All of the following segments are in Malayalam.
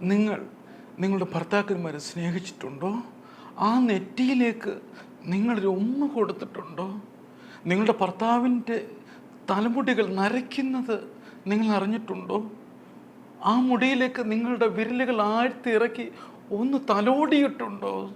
നിങ്ങൾ നിങ്ങളുടെ ഭർത്താക്കന്മാരെ സ്നേഹിച്ചിട്ടുണ്ടോ? ആ നെറ്റിയിലേക്ക് നിങ്ങളൊരു ഉമ്മ കൊടുത്തിട്ടുണ്ടോ? നിങ്ങളുടെ ഭർത്താവിന്റെ തലമുടികൾ നരയ്ക്കുന്നത് നിങ്ങൾ അറിഞ്ഞിട്ടുണ്ടോ? ആ മുടിയിലേക്ക് നിങ്ങളുടെ വിരലുകൾ ആഴ്ത്തി ഇറക്കി ഒന്ന് തലോടിയിട്ടുണ്ടോ?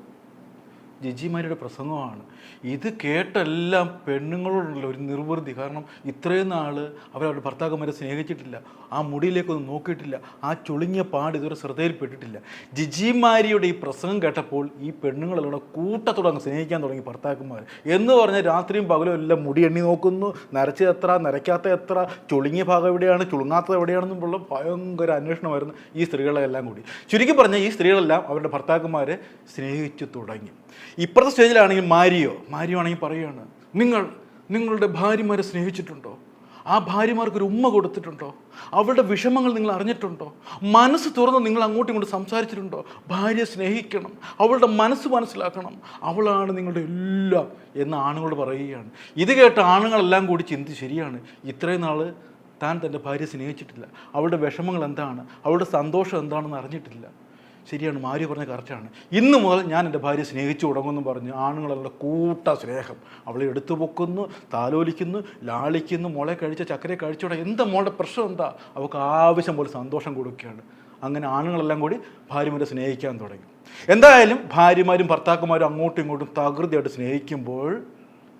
ജിജിമാരുടെ പ്രസംഗമാണ്. ഇത് കേട്ടെല്ലാം പെണ്ണുങ്ങളോടുള്ള ഒരു നിർവൃതി കാരണം ഇത്രയും നാൾ അവരവരുടെ ഭർത്താക്കന്മാരെ സ്നേഹിച്ചിട്ടില്ല. ആ മുടിയിലേക്കൊന്നും നോക്കിയിട്ടില്ല. ആ ചുളിങ്ങിയ പാട് ഇതുവരെ ശ്രദ്ധയിൽപ്പെട്ടിട്ടില്ല. ജിജിമാരിയുടെ ഈ പ്രസംഗം കേട്ടപ്പോൾ ഈ പെണ്ണുങ്ങളെല്ലാം കൂട്ടത്തോടെ സ്നേഹിക്കാൻ തുടങ്ങി ഭർത്താക്കന്മാർ എന്ന് പറഞ്ഞാൽ രാത്രിയും പകലും എല്ലാം മുടി എണ്ണി നോക്കുന്നു. നരച്ചത് എത്ര നരയ്ക്കാത്ത എത്ര ചുളുങ്ങിയ ഭാഗം എവിടെയാണ് ചുളുങ്ങാത്തത് എവിടെയാണെന്നുള്ള ഭയങ്കര അന്വേഷണമായിരുന്നു ഈ സ്ത്രീകളെല്ലാം കൂടി. ചുരുക്കി പറഞ്ഞാൽ ഈ സ്ത്രീകളെല്ലാം അവരുടെ ഭർത്താക്കന്മാരെ സ്നേഹിച്ചു തുടങ്ങി. ഇപ്പുറത്തെ സ്റ്റേജിലാണെങ്കിൽ മാരിയോ മാരിയോ ആണെങ്കിൽ പറയുകയാണ് നിങ്ങൾ നിങ്ങളുടെ ഭാര്യമാരെ സ്നേഹിച്ചിട്ടുണ്ടോ? ആ ഭാര്യമാർക്ക് ഒരു ഉമ്മ കൊടുത്തിട്ടുണ്ടോ? അവളുടെ വിഷമങ്ങൾ നിങ്ങൾ അറിഞ്ഞിട്ടുണ്ടോ? മനസ്സ് തുറന്ന് നിങ്ങൾ അങ്ങോട്ടും ഇങ്ങോട്ടും സംസാരിച്ചിട്ടുണ്ടോ? ഭാര്യയെ സ്നേഹിക്കണം അവളുടെ മനസ്സ് മനസ്സിലാക്കണം. അവളാണ് നിങ്ങളുടെ എല്ലാം എന്ന് ആണുങ്ങളോട് പറയുകയാണ്. ഇത് കേട്ട ആണുങ്ങളെല്ലാം കൂടി ചിന്തി ശരിയാണ് ഇത്രയും നാൾ താൻ തന്റെ ഭാര്യയെ സ്നേഹിച്ചിട്ടില്ല. അവളുടെ വിഷമങ്ങൾ എന്താണ്? അവളുടെ സന്തോഷം എന്താണെന്ന് അറിഞ്ഞിട്ടില്ല. ശരിയാണ് മാരി പറഞ്ഞ കറക്റ്റാണ്. ഇന്ന് മുതൽ ഞാൻ എന്റെ ഭാര്യ സ്നേഹിച്ചു തുടങ്ങുമെന്ന് പറഞ്ഞ് ആണുങ്ങളുടെ കൂട്ട സ്നേഹം. അവളെ എടുത്തു പൊക്കുന്നു താലോലിക്കുന്നു ലാളിക്കുന്നു മുളെ കഴിച്ച ചക്കരെ കഴിച്ചോടെ എന്താ മോളുടെ പ്രശ്നം എന്താ? അവൾക്ക് ആവശ്യം പോലെ സന്തോഷം കൊടുക്കുകയാണ്. അങ്ങനെ ആണുങ്ങളെല്ലാം കൂടി ഭാര്യമാരെ സ്നേഹിക്കാൻ തുടങ്ങി. എന്തായാലും ഭാര്യമാരും ഭർത്താക്കന്മാരും അങ്ങോട്ടും ഇങ്ങോട്ടും തകൃതിയായിട്ട് സ്നേഹിക്കുമ്പോൾ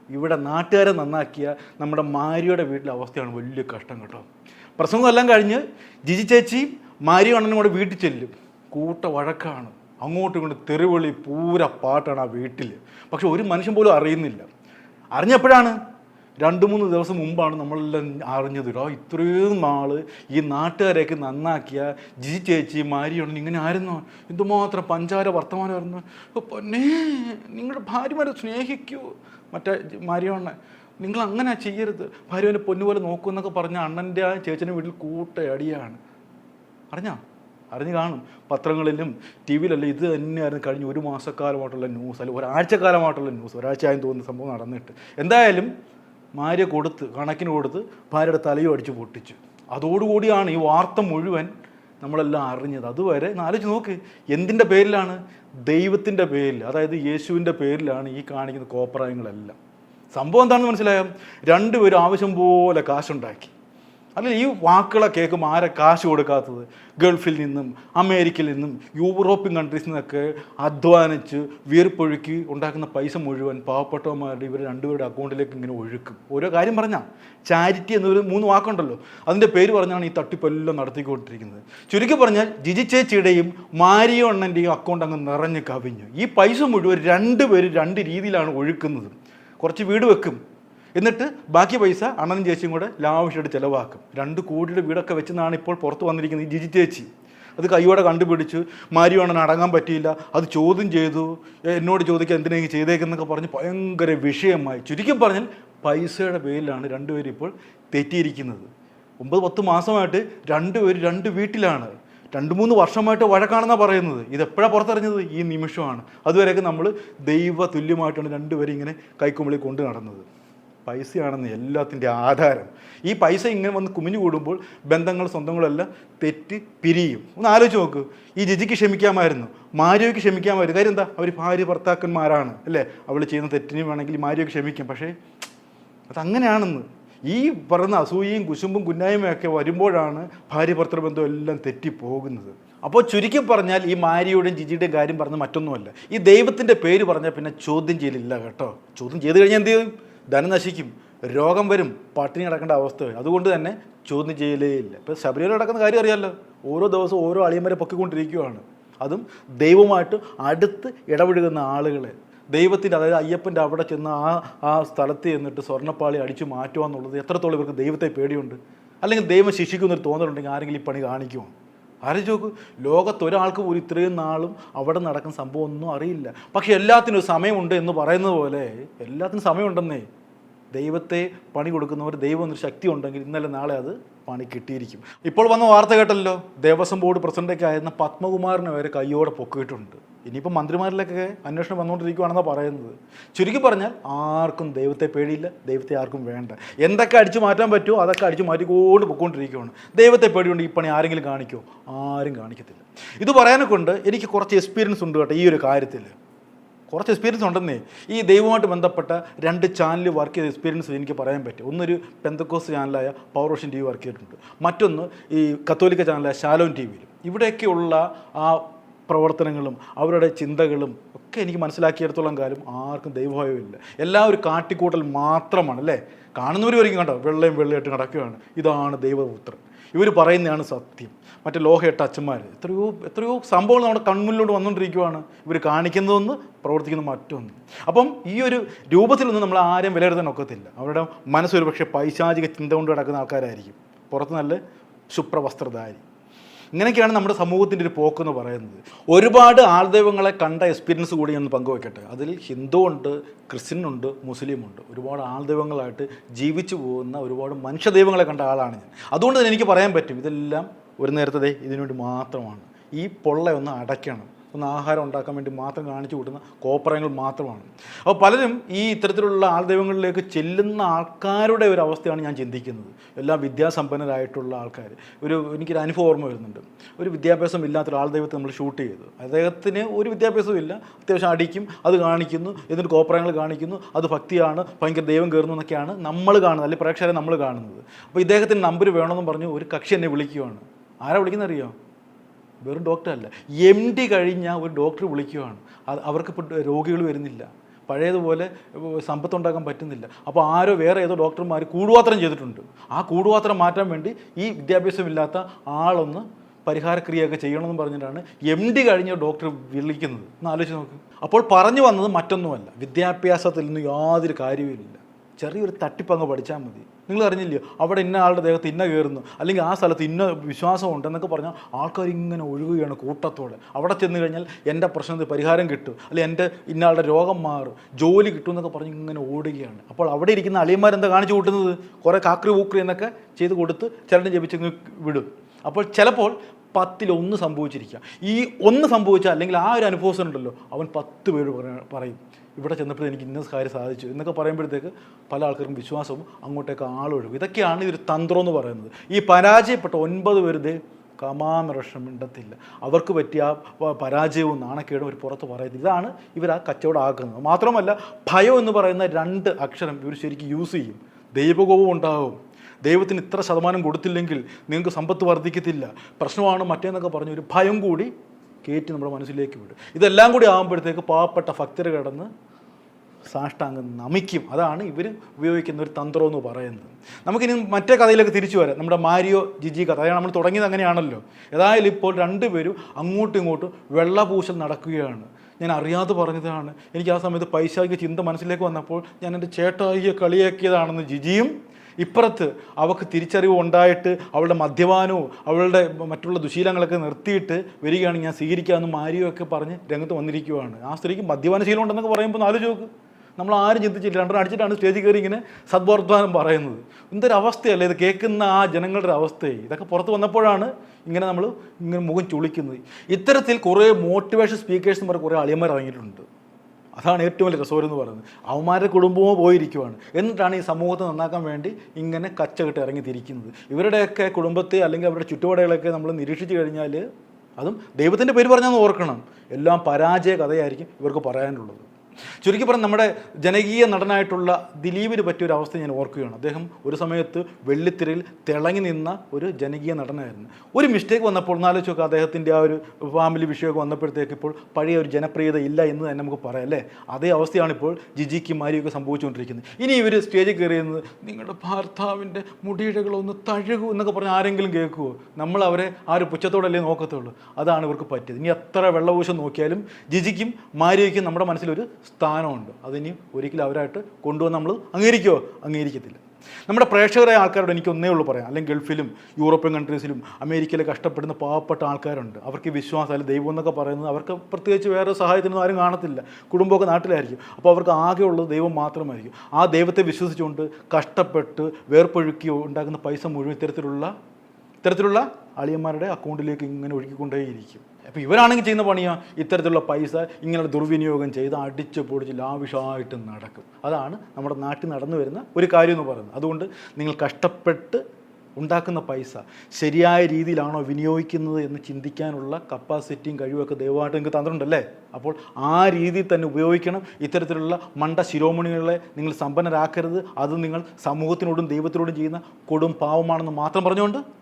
ഇവിടെ നാട്ടുകാരെ നന്നാക്കിയ നമ്മുടെ മാരിയുടെ വീട്ടിലെ അവസ്ഥയാണ് വലിയ കഷ്ടം കേട്ടോ. പ്രസംഗം എല്ലാം കഴിഞ്ഞ് ജിജി ചേച്ചിയും മാരിയും അണ്ണനും കൂടെ വീട്ടിൽ ചെല്ലും. കൂട്ട വഴക്കാണ് അങ്ങോട്ടും ഇങ്ങോട്ടും തെറിവിളി പൂര പാട്ടാണ് ആ വീട്ടിൽ പക്ഷെ ഒരു മനുഷ്യൻ പോലും അറിയുന്നില്ല. അറിഞ്ഞപ്പോഴാണ് രണ്ട് മൂന്ന് ദിവസം മുമ്പാണ് നമ്മളെല്ലാം അറിഞ്ഞത്. ആ ഇത്രയും നാൾ ഈ നാട്ടുകാരെയൊക്കെ നന്നാക്കിയ ജി ചേച്ചി മാരിയാണ് ഇങ്ങനെ ആയിരുന്നു? എന്തുമാത്രം പഞ്ചാര വർത്തമാനമായിരുന്നു പൊന്നേ നിങ്ങളുടെ ഭാര്യമാരെ സ്നേഹിക്കൂ. മറ്റേ മാരിയോണ്ണെ നിങ്ങൾ അങ്ങനെ ചെയ്യരുത്. ഭാര്യനെ പൊന്നുപോലെ നോക്കൂ എന്നൊക്കെ പറഞ്ഞ അണ്ണന്റെ ആ ചേച്ചന്റെ വീട്ടിൽ കൂട്ടയടിയാണ്. അറിഞ്ഞാ? അറിഞ്ഞു കാണും. പത്രങ്ങളിലും ടി വിയിലല്ല ഇത് തന്നെയായിരുന്നു കഴിഞ്ഞ ഒരു മാസക്കാലമായിട്ടുള്ള ന്യൂസ് അല്ലെങ്കിൽ ഒരാഴ്ചക്കാലമായിട്ടുള്ള ന്യൂസ് ഒരാഴ്ച ഒരാഴ്ചയായും തോന്നുന്ന സംഭവം നടന്നിട്ട്. എന്തായാലും ഭാര്യ കൊടുത്ത് കണക്കിന് കൊടുത്ത് ഭാര്യയുടെ തലയും അടിച്ച് പൊട്ടിച്ചു. അതോടുകൂടിയാണ് ഈ വാർത്ത മുഴുവൻ നമ്മളെല്ലാം അറിഞ്ഞത്. അതുവരെ നാലോചിച്ച് നോക്ക് എന്തിന്റെ പേരിലാണ്? ദൈവത്തിന്റെ പേരിൽ അതായത് യേശുവിന്റെ പേരിലാണ് ഈ കാണിക്കുന്ന കോപ്രായങ്ങളെല്ലാം. സംഭവം എന്താണെന്ന് മനസ്സിലായോ? രണ്ടുപേരും ആവശ്യം പോലെ കാശുണ്ടാക്കി. അല്ലെങ്കിൽ ഈ വാക്കുകളെ കേൾക്കുമ്പോൾ ആരെ കാശ് കൊടുക്കാത്തത്? ഗൾഫിൽ നിന്നും അമേരിക്കയിൽ നിന്നും യൂറോപ്യൻ കൺട്രീസിൽ നിന്നൊക്കെ അധ്വാനിച്ച് വീർപ്പൊഴുക്കി ഉണ്ടാക്കുന്ന പൈസ മുഴുവൻ പാവപ്പെട്ടവന്മാരുടെ ഇവർ രണ്ടുപേരുടെ അക്കൗണ്ടിലേക്ക് ഇങ്ങനെ ഒഴുക്കും. ഓരോ കാര്യം പറഞ്ഞാൽ ചാരിറ്റി എന്നൊരു മൂന്ന് വാക്കുണ്ടല്ലോ. അതിന്റെ പേര് പറഞ്ഞാണ് ഈ തട്ടിപ്പെല്ലാം നടത്തിക്കൊണ്ടിരിക്കുന്നത്. ചുരുക്കി പറഞ്ഞാൽ ജിജി ചേച്ചിയുടെയും മാരിയോ അണ്ണന്റെയും അക്കൗണ്ട് അങ്ങ് നിറഞ്ഞ് കവിഞ്ഞു. ഈ പൈസ മുഴുവൻ രണ്ടുപേര് രണ്ട് രീതിയിലാണ് ഒഴുക്കുന്നത്. കുറച്ച് വീട് വെക്കും. എന്നിട്ട് ബാക്കി പൈസ അണ്ണനും ചേച്ചിയും കൂടെ ലാവശ്യമായിട്ട് ചിലവാക്കും. രണ്ട് കോടിയുടെ വീടൊക്കെ വെച്ചെന്നാണ് ഇപ്പോൾ പുറത്ത് വന്നിരിക്കുന്നത് ഈ ജിജി ചേച്ചി. അത് കൈയോടെ കണ്ടുപിടിച്ചു. മാരിയോണൻ അടങ്ങാൻ പറ്റിയില്ല. അത് ചോദ്യം ചെയ്തു. എന്നോട് ചോദിക്കാൻ എന്തിനെങ്കിലും ചെയ്തേക്കെന്നൊക്കെ പറഞ്ഞ് ഭയങ്കര വിഷയമായി. ചുരുക്കി പറഞ്ഞാൽ പൈസയുടെ പേരിലാണ് രണ്ടുപേരും ഇപ്പോൾ തെറ്റിയിരിക്കുന്നത്. ഒമ്പത് പത്ത് മാസമായിട്ട് രണ്ടുപേരും രണ്ട് വീട്ടിലാണ്. രണ്ട് മൂന്ന് വർഷമായിട്ട് വഴക്കാണെന്നാണ് പറയുന്നത്. ഇതെപ്പോഴാണ് പുറത്തറിഞ്ഞത് ഈ നിമിഷമാണ്. അതുവരെയൊക്കെ നമ്മൾ ദൈവ തുല്യമായിട്ടാണ് രണ്ടുപേരും ഇങ്ങനെ കൈക്കുമ്പിളി കൊണ്ടു നടന്നത്. പൈസയാണെന്ന് എല്ലാത്തിന്റെ ആധാരം. ഈ പൈസ ഇങ്ങനെ വന്ന് കുമിഞ്ഞു കൂടുമ്പോൾ ബന്ധങ്ങൾ സ്വന്തങ്ങളെല്ലാം തെറ്റ് പിരിയും. ഒന്ന് ആലോചിച്ച് നോക്ക്. ഈ ജിജിക്ക് ക്ഷമിക്കാമായിരുന്നു. മാരിയോയ്ക്ക് ക്ഷമിക്കാമായിരുന്നു. കാര്യം എന്താ? അവർ ഭാര്യ ഭർത്താക്കന്മാരാണ് അല്ലേ? അവൾ ചെയ്യുന്ന തെറ്റിന് വേണമെങ്കിൽ മാരിയോയ്ക്ക് ക്ഷമിക്കാം. പക്ഷേ അതങ്ങനെയാണെന്ന് ഈ പറയുന്ന അസൂയയും കുശുമ്പും കുന്നായ്മയൊക്കെ വരുമ്പോഴാണ് ഭാര്യ ഭർത്തൃബന്ധം എല്ലാം തെറ്റിപ്പോകുന്നത്. അപ്പോൾ ചുരുക്കി പറഞ്ഞാൽ ഈ മാരിയുടെയും ജിജിയുടെയും കാര്യം പറഞ്ഞ് മറ്റൊന്നുമല്ല. ഈ ദൈവത്തിന്റെ പേര് പറഞ്ഞാൽ പിന്നെ ചോദ്യം ചെയ്യലില്ല കേട്ടോ. ചോദ്യം ചെയ്ത് കഴിഞ്ഞാൽ എന്ത് ചെയ്യും? ധനം നശിക്കും രോഗം വരും പട്ടിണി കിടക്കേണ്ട അവസ്ഥ വരും. അതുകൊണ്ട് തന്നെ ചോദ്യം ചെയ്യലേ ഇല്ല. ഇപ്പോൾ ശബരിമല നടക്കുന്ന കാര്യം അറിയാമല്ലോ ഓരോ ദിവസവും ഓരോ അളിയന്മാരെ പൊക്കിക്കൊണ്ടിരിക്കുകയാണ് അതും ദൈവമായിട്ട് അടുത്ത് ഇടപഴകുന്ന ആളുകളെ. ദൈവത്തിന്റെ അതായത് അയ്യപ്പന്റെ അവിടെ ചെന്ന് ആ ആ സ്ഥലത്ത് ചെന്നിട്ട് സ്വർണപ്പാളി അടിച്ചു മാറ്റുക എന്നുള്ളത് എത്രത്തോളം ഇവർക്ക് ദൈവത്തെ പേടിയുണ്ട്? അല്ലെങ്കിൽ ദൈവം ശിക്ഷിക്കുന്നൊരു തോന്നലുണ്ടെങ്കിൽ ആരെങ്കിലും ഈ പണി കാണിക്കുമോ ആലോചിച്ച് നോക്ക് ലോകത്ത് ഒരാൾക്ക് പോലും ഇത്രയും നാളും അവിടെ നടക്കുന്ന സംഭവം ഒന്നും അറിയില്ല. പക്ഷെ എല്ലാത്തിനും ഒരു സമയമുണ്ട് എന്ന് പറയുന്നത് പോലെ എല്ലാത്തിനും സമയമുണ്ടെന്നേ. ദൈവത്തെ പണി കൊടുക്കുന്നവർ ദൈവം എന്നൊരു ശക്തി ഉണ്ടെങ്കിൽ ഇന്നലെ നാളെ അത് പണി കിട്ടിയിരിക്കും. ഇപ്പോൾ വന്ന വാർത്ത കേട്ടല്ലോ ദേവസ്വം ബോർഡ് പ്രസിഡന്റൊക്കെ ആയിരുന്ന പത്മകുമാറിനെ വരെ കയ്യോടെ പൊക്കിയിട്ടുണ്ട്. ഇനിയിപ്പോൾ മന്ത്രിമാരിലൊക്കെ അന്വേഷണം വന്നുകൊണ്ടിരിക്കുകയാണെന്നാണ് പറയുന്നത്. ചുരുക്കി പറഞ്ഞാൽ ആർക്കും ദൈവത്തെ പേടിയില്ല ദൈവത്തെ ആർക്കും വേണ്ട. എന്തൊക്കെ അടിച്ചു മാറ്റാൻ പറ്റുമോ അതൊക്കെ അടിച്ചു മാറ്റിക്കൊണ്ട് പൊയ്ക്കൊണ്ടിരിക്കുകയാണ് ദൈവത്തെ പേടിയുണ്ട് ഈ പണി ആരെങ്കിലും കാണിക്കുമോ ആരും കാണിക്കത്തില്ല. ഇത് പറയാനൊക്കെ കൊണ്ട് എനിക്ക് കുറച്ച് എക്സ്പീരിയൻസ് ഉണ്ട് കേട്ടോ ഈ ഒരു കാര്യത്തിൽ കുറച്ച് എക്സ്പീരിയൻസ് ഉണ്ടെന്നേ. ഈ ദൈവമായിട്ട് ബന്ധപ്പെട്ട രണ്ട് ചാനൽ വർക്ക് ചെയ്ത എക്സ്പീരിയൻസ് എനിക്ക് പറയാൻ പറ്റും. ഒന്നൊരു പെന്തക്കോസ് ചാനലായ power ocean T V work ചെയ്തിട്ടുണ്ട്. മറ്റൊന്ന് ഈ കത്തോലിക്ക ചാനലായ ശാലോൻ ടി വിയിൽ ഇവിടെയൊക്കെയുള്ള ആ പ്രവർത്തനങ്ങളും അവരുടെ ചിന്തകളും ഒക്കെ എനിക്ക് മനസ്സിലാക്കിയെടുത്തോളം കാലം ആർക്കും ദൈവഭയമില്ല എല്ലാം ഒരു കാട്ടിക്കൂട്ടൽ മാത്രമാണ് അല്ലേ? കാണുന്നവർ വരെയും കണ്ടോ? വെള്ളയും വെള്ളയായിട്ട് നടക്കുകയാണ്. ഇതാണ് ദൈവപുത്രൻ ഇവർ പറയുന്നതാണ് സത്യം. മറ്റേ ലോഹയിട്ട അച്ഛന്മാർ എത്രയോ എത്രയോ സംഭവങ്ങൾ നമ്മുടെ കൺമുന്നിലോട്ട് വന്നുകൊണ്ടിരിക്കുകയാണ് ഇവർ കാണിക്കുന്നതൊന്ന് പ്രവർത്തിക്കുന്ന മറ്റൊന്ന്. അപ്പം ഈ ഒരു രൂപത്തിലൊന്നും നമ്മൾ ആരെയും വിലയിരുത്താൻ ഒക്കത്തില്ല. അവരുടെ മനസ്സൊരു പക്ഷേ പൈശാചിക ചിന്ത കൊണ്ട് കിടക്കുന്ന ആൾക്കാരായിരിക്കും. പുറത്ത് നല്ല ശുപ്രവസ്ത്രധാരി. ഇങ്ങനെയൊക്കെയാണ് നമ്മുടെ സമൂഹത്തിന്റെ ഒരു പോക്ക് എന്ന് പറയുന്നത്. ഒരുപാട് ആൾദൈവങ്ങളെ കണ്ട എക്സ്പീരിയൻസ് കൂടി ഒന്ന് പങ്കുവെക്കട്ടെ. അതിൽ ഹിന്ദു ഉണ്ട് ക്രിസ്ത്യൻ ഉണ്ട് മുസ്ലിം ഉണ്ട്. ഒരുപാട് ആൾദൈവങ്ങളായിട്ട് ജീവിച്ചു പോകുന്ന ഒരുപാട് മനുഷ്യദൈവങ്ങളെ കണ്ട ആളാണ് ഞാൻ. അതുകൊണ്ട് തന്നെ എനിക്ക് പറയാൻ പറ്റും ഇതെല്ലാം ഒരു നേരത്തെ ഇതിനുവേണ്ടി മാത്രമാണ്. ഈ പൊള്ള ഒന്ന് അടയ്ക്കണം. ഒന്ന് ആഹാരം ഉണ്ടാക്കാൻ വേണ്ടി മാത്രം കാണിച്ചു കൂട്ടുന്ന കോപ്പറയങ്ങൾ മാത്രമാണ്. അപ്പോൾ പലരും ഈ ഇത്തരത്തിലുള്ള ആൾദൈവങ്ങളിലേക്ക് ചെല്ലുന്ന ആൾക്കാരുടെ ഒരു അവസ്ഥയാണ് ഞാൻ ചിന്തിക്കുന്നത്. എല്ലാം വിദ്യാസമ്പന്നരായിട്ടുള്ള ആൾക്കാർ. ഒരു എനിക്കൊരു അനുഭവം ഓർമ്മ വരുന്നുണ്ട്. ഒരു വിദ്യാഭ്യാസം ഇല്ലാത്തൊരു ആൾദൈവത്തെ നമ്മൾ ഷൂട്ട് ചെയ്തു. അദ്ദേഹത്തിന് ഒരു വിദ്യാഭ്യാസവും ഇല്ല. അത്യാവശ്യം അടിക്കും അത് കാണിക്കുന്നു എന്നിട്ട് കോപ്പറയങ്ങൾ കാണിക്കുന്നു അത് ഭക്തിയാണ് ഭയങ്കര ദൈവം കയറുന്നു എന്നൊക്കെയാണ് നമ്മൾ കാണുന്നത് അല്ലെങ്കിൽ പ്രേക്ഷകരെ നമ്മൾ കാണുന്നത്. അപ്പോൾ ഇദ്ദേഹത്തിന് നമ്പർ വേണമെന്ന് പറഞ്ഞു ഒരു കക്ഷി എന്നെ വിളിക്കുവാണ്. ആരാ വിളിക്കുന്നത് അറിയോ വെറും ഡോക്ടറല്ല. എം ഡി കഴിഞ്ഞ ഒരു ഡോക്ടർ വിളിക്കുകയാണ് അവർക്ക് രോഗികൾ വരുന്നില്ല. പഴയതുപോലെ സമ്പത്തുണ്ടാക്കാൻ പറ്റുന്നില്ല. അപ്പോൾ ആരോ വേറെ ഏതോ ഡോക്ടർമാർ കൂടുപാത്രം ചെയ്തിട്ടുണ്ട്. ആ കൂടുപാത്രം മാറ്റാൻ വേണ്ടി ഈ വിദ്യാഭ്യാസമില്ലാത്ത ആളൊന്ന് പരിഹാരക്രിയയൊക്കെ ചെയ്യണമെന്ന് പറഞ്ഞിട്ടാണ് എം ഡി കഴിഞ്ഞ ഡോക്ടർ വിളിക്കുന്നത്. ഒന്ന് ആലോചിച്ച് നോക്ക്. അപ്പോൾ പറഞ്ഞു വന്നത് മറ്റൊന്നുമല്ല. വിദ്യാഭ്യാസത്തിൽ നിന്ന് യാതൊരു കാര്യവുമില്ല. ചെറിയൊരു തട്ടിപ്പങ്ങ് പഠിച്ചാൽ മതി. നിങ്ങൾ അറിഞ്ഞില്ലയോ അവിടെ ഇന്ന ആളുടെ ദേഹത്ത് ഇന്ന കയറുന്നു അല്ലെങ്കിൽ ആ സ്ഥലത്ത് ഇന്ന വിശ്വാസം ഉണ്ടെന്നൊക്കെ പറഞ്ഞാൽ ആൾക്കാർ ഇങ്ങനെ ഒഴുകുകയാണ് കൂട്ടത്തോടെ. അവിടെ ചെന്ന് കഴിഞ്ഞാൽ എന്റെ പ്രശ്നത്തിന് പരിഹാരം കിട്ടും അല്ലെങ്കിൽ എന്റെ ഇന്ന ആളുടെ രോഗം മാറും ജോലി കിട്ടും എന്നൊക്കെ പറഞ്ഞ് ഇങ്ങനെ ഓടുകയാണ്. അപ്പോൾ അവിടെ ഇരിക്കുന്ന അളിയന്മാരെന്താ കാണിച്ചു കൂട്ടുന്നത്? കുറേ കാക്രി ഊക്രി എന്നൊക്കെ ചെയ്ത് കൊടുത്ത് ചിലരുടെ ജപിച്ച് വിടും. അപ്പോൾ ചിലപ്പോൾ പത്തിലൊന്ന് സംഭവിച്ചിരിക്കുക ഈ ഒന്ന് സംഭവിച്ചാൽ അല്ലെങ്കിൽ ആ ഒരു അനുഭവം ഉണ്ടല്ലോ അവൻ പത്ത് പേര് പറ- പറയും. ഇവിടെ ചെന്നപ്പോൾ എനിക്ക് ഇന്ന കാര്യം സാധിച്ചു എന്നൊക്കെ പറയുമ്പോഴത്തേക്ക് പല ആൾക്കാർക്കും വിശ്വാസവും അങ്ങോട്ടേക്ക് ആളൊഴുകും. ഇതൊക്കെയാണ് ഇതൊരു തന്ത്രം എന്ന് പറയുന്നത്. ഈ പരാജയപ്പെട്ട ഒൻപത് പേരുടെ കമാമൃഷം മിണ്ടത്തില്ല അവർക്ക് പറ്റിയ പരാജയവും നാണക്കേടും ഒരു പുറത്ത് പറയുന്നത് ഇതാണ് ഇവർ ആ കച്ചവടം ആക്കുന്നത്. മാത്രമല്ല ഭയം എന്ന് പറയുന്ന രണ്ട് അക്ഷരം ഇവർ ശരിക്കും യൂസ് ചെയ്യും. ദൈവകോപം ഉണ്ടാകും ദൈവത്തിന് ഇത്ര ശതമാനം കൊടുത്തില്ലെങ്കിൽ നിങ്ങൾക്ക് സമ്പത്ത് വർദ്ധിക്കത്തില്ല. പ്രശ്നമാണ് മറ്റേന്നൊക്കെ പറഞ്ഞ് ഒരു ഭയം കൂടി കയറ്റി നമ്മുടെ മനസ്സിലേക്ക് വിടും. ഇതെല്ലാം കൂടി ആകുമ്പോഴത്തേക്ക് പാവപ്പെട്ട ഭക്തർ കിടന്ന് സാഷ്ടാംഗം നമിക്കും. അതാണ് ഇവർ ഉപയോഗിക്കുന്ന ഒരു തന്ത്രം എന്ന് പറയുന്നത്. നമുക്കിനി മറ്റേ കഥയിലേക്ക് തിരിച്ചു വരാം. നമ്മുടെ മാരിയോ ജിജി കഥ. നമ്മൾ തുടങ്ങിയത് അങ്ങനെയാണല്ലോ. ഏതായാലും ഇപ്പോൾ രണ്ടുപേരും അങ്ങോട്ടും ഇങ്ങോട്ടും വെള്ളപൂശൽ നടക്കുകയാണ്. ഞാൻ അറിയാതെ പറഞ്ഞതാണ്. എനിക്ക് ആ സമയത്ത് പൈശാചിക ചിന്ത മനസ്സിലേക്ക് വന്നപ്പോൾ ഞാൻ എന്റെ ചേട്ടായിയെ കളിയാക്കിയതാണെന്ന് ജിജിയും ഇപ്പുറത്ത് അവൾക്ക് തിരിച്ചറിവ് ഉണ്ടായിട്ട് അവളുടെ മദ്യപാനവും അവളുടെ മറ്റുള്ള ദുശീലങ്ങളൊക്കെ നിർത്തിയിട്ട് വരികയാണ് ഞാൻ സ്വീകരിക്കാമെന്നും ഒക്കെ പറഞ്ഞ് രംഗത്ത് വന്നിരിക്കുകയാണ് ആ സ്ത്രീക്ക് മദ്യപാന ശീലം ഉണ്ടെന്നൊക്കെ പറയുമ്പോൾ നാല് ചോക്ക്. നമ്മൾ ആരും ചിന്തിച്ചില്ല. രണ്ടര അടിച്ചിട്ടാണ് സ്റ്റേജിൽ കയറി ഇങ്ങനെ സദ്വർദ്ധാനം പറയുന്നത്. എന്തൊരു അവസ്ഥയല്ലേ ഇത്? കേൾക്കുന്ന ആ ജനങ്ങളുടെ അവസ്ഥയെ ഇതൊക്കെ പുറത്ത് വന്നപ്പോഴാണ് ഇങ്ങനെ നമ്മൾ ഇങ്ങനെ മുഖം ചുളിക്കുന്നത്. ഇത്തരത്തിൽ കുറേ മോട്ടിവേഷൻ സ്പീക്കേഴ്സ് എന്ന് പറഞ്ഞ കുറേ അളിയന്മാർ ഇറങ്ങിയിട്ടുണ്ട്. അതാണ് ഏറ്റവും വലിയ രസോരം എന്ന് പറയുന്നത്. അവന്മാരുടെ കുടുംബവും പോയിരിക്കുവാണ്. എന്നിട്ടാണ് ഈ സമൂഹത്തെ നന്നാക്കാൻ വേണ്ടി ഇങ്ങനെ കച്ചകെട്ട് ഇറങ്ങി തിരിക്കുന്നത് ഇവരുടെയൊക്കെ കുടുംബത്തെ അല്ലെങ്കിൽ അവരുടെ ചുറ്റുപാടുകളൊക്കെ നമ്മൾ നിരീക്ഷിച്ചു കഴിഞ്ഞാൽ അതും ദൈവത്തിന്റെ പേര് പറഞ്ഞാൽ ഓർക്കണം. എല്ലാം പരാജയ കഥയായിരിക്കും ഇവർക്ക് പറയാനുള്ളത്. ചുരുക്കി പറഞ്ഞ നമ്മുടെ ജനകീയ നടനായിട്ടുള്ള ദിലീപിന് പറ്റിയ ഒരു അവസ്ഥ ഞാൻ ഓർക്കുകയാണ്. അദ്ദേഹം ഒരു സമയത്ത് വെള്ളിത്തിരയിൽ തിളങ്ങി നിന്ന ഒരു ജനകീയ നടനായിരുന്നു. ഒരു മിസ്റ്റേക്ക് വന്നപ്പോൾ ഒന്നാലോചിച്ച് നോക്കുക അദ്ദേഹത്തിന്റെ ആ ഒരു ഫാമിലി വിഷയമൊക്കെ വന്നപ്പോഴത്തേക്ക് ഇപ്പോൾ പഴയ ഒരു ജനപ്രിയത ഇല്ല എന്ന് തന്നെ നമുക്ക് പറയാം അല്ലേ? അതേ അവസ്ഥയാണ് ഇപ്പോൾ ജിജിക്കും മാരിയൊക്കെ സംഭവിച്ചുകൊണ്ടിരിക്കുന്നത്. ഇനി ഇവർ സ്റ്റേജിൽ കയറിയെന്ന് നിങ്ങളുടെ ഭർത്താവിന്റെ മുടിയിഴകളൊന്ന് തഴുകൂ എന്നൊക്കെ പറഞ്ഞ് ആരെങ്കിലും കേൾക്കുമോ നമ്മൾ അവരെ ആ ഒരു പുച്ഛത്തോടല്ലേ നോക്കത്തുള്ളൂ. അതാണ് ഇവർക്ക് പറ്റിയത്. ഇനി എത്ര വെള്ളപൂശം നോക്കിയാലും ജിജിക്കും മാരിയയ്ക്കും നമ്മുടെ മനസ്സിലൊരു സ്ഥാനമുണ്ട്. അതിനി ഒരിക്കലും അവരായിട്ട് കൊണ്ടുവന്ന് നമ്മൾ അംഗീകരിക്കുമോ അംഗീകരിക്കത്തില്ല. നമ്മുടെ പ്രേക്ഷകരായ ആൾക്കാരോട് എനിക്ക് ഒന്നേ ഉള്ളൂ പറയാം അല്ലെങ്കിൽ ഗൾഫിലും യൂറോപ്യൻ കൺട്രീസിലും അമേരിക്കയിലെ കഷ്ടപ്പെടുന്ന പാവപ്പെട്ട ആൾക്കാരുണ്ട്. അവർക്ക് വിശ്വാസം അല്ലെങ്കിൽ ദൈവം എന്നൊക്കെ പറയുന്നത് അവർക്ക് പ്രത്യേകിച്ച് വേറെ സഹായത്തിനൊന്നും ആരും കാണത്തില്ല. കുടുംബമൊക്കെ നാട്ടിലായിരിക്കും. അപ്പോൾ അവർക്ക് ആകെ ഉള്ളത് ദൈവം മാത്രമായിരിക്കും. ആ ദൈവത്തെ വിശ്വസിച്ചുകൊണ്ട് കഷ്ടപ്പെട്ട് വേർപ്പൊഴുക്കി ഉണ്ടാക്കുന്ന പൈസ മുഴുവൻ ഇത്തരത്തിലുള്ള ഇത്തരത്തിലുള്ള അളിയന്മാരുടെ അക്കൗണ്ടിലേക്ക് ഇങ്ങനെ ഒഴുകിക്കൊണ്ടേയിരിക്കും. അപ്പോൾ ഇവരാണെങ്കിൽ ചെയ്യുന്ന പണിയാ ഇത്തരത്തിലുള്ള പൈസ ഇങ്ങനെ ദുർവിനിയോഗം ചെയ്ത് അടിച്ച് പൊടിച്ച് ലാവിഷമായിട്ട് നടക്കും. അതാണ് നമ്മുടെ നാട്ടിൽ നടന്നു വരുന്ന ഒരു കാര്യം എന്ന് പറയുന്നത്. അതുകൊണ്ട് നിങ്ങൾ കഷ്ടപ്പെട്ട് ഉണ്ടാക്കുന്ന പൈസ ശരിയായ രീതിയിലാണോ വിനിയോഗിക്കുന്നത് എന്ന് ചിന്തിക്കാനുള്ള കപ്പാസിറ്റിയും കഴിവൊക്കെ ദൈവമായിട്ട് നിങ്ങൾക്ക് തന്നിട്ടുണ്ടല്ലേ? അപ്പോൾ ആ രീതിയിൽ തന്നെ ഉപയോഗിക്കണം. ഇത്തരത്തിലുള്ള മണ്ട ശിരോമണികളെ നിങ്ങൾ സമ്പന്നരാക്കരുത്. അത് നിങ്ങൾ സമൂഹത്തിനോടും ദൈവത്തിനോടും ചെയ്യുന്ന കൊടും പാവമാണെന്ന് മാത്രം പറഞ്ഞുകൊണ്ട്